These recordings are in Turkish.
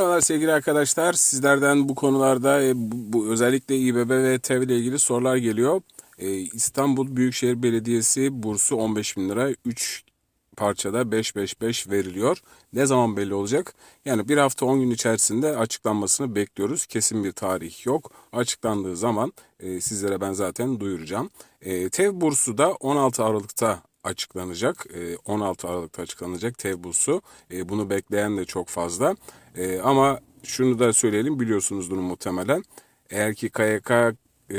Merhabalar sevgili arkadaşlar. Sizlerden bu konularda e, bu, bu özellikle İBB ve TEV ile ilgili sorular geliyor. E, İstanbul Büyükşehir Belediyesi bursu 15 bin lira. 3 parçada 5-5-5 veriliyor. Ne zaman belli olacak? Yani bir hafta 10 gün içerisinde açıklanmasını bekliyoruz. Kesin bir tarih yok. Açıklandığı zaman e, sizlere ben zaten duyuracağım. E, TEV bursu da 16 Aralık'ta açıklanacak. E, 16 Aralık'ta açıklanacak TEV bursu. E, bunu bekleyen de çok fazla. E, ama şunu da söyleyelim biliyorsunuzdur muhtemelen. Eğer ki KYK e,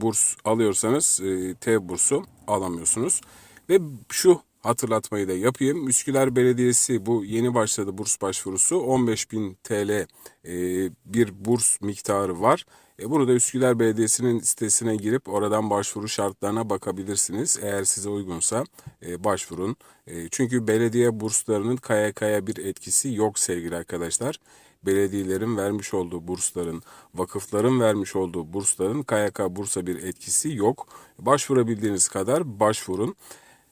burs alıyorsanız e, TEV bursu alamıyorsunuz. Ve şu hatırlatmayı da yapayım. Üsküdar Belediyesi bu yeni başladı burs başvurusu. 15.000 TL e, bir burs miktarı var. E, bunu da Üsküdar Belediyesi'nin sitesine girip oradan başvuru şartlarına bakabilirsiniz. Eğer size uygunsa e, başvurun. E, çünkü belediye burslarının KYK'ya bir etkisi yok sevgili arkadaşlar. Belediyelerin vermiş olduğu bursların, vakıfların vermiş olduğu bursların KYK bursa bir etkisi yok. Başvurabildiğiniz kadar başvurun.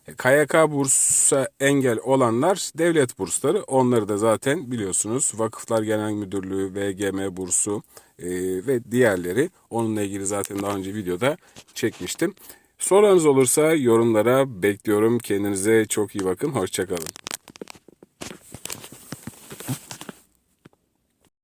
KYK bursa engel olanlar devlet bursları. Onları da zaten biliyorsunuz Vakıflar Genel Müdürlüğü, VGM bursu e, ve diğerleri. Onunla ilgili zaten daha önce videoda çekmiştim. Sorularınız olursa yorumlara bekliyorum. Kendinize çok iyi bakın. Hoşçakalın.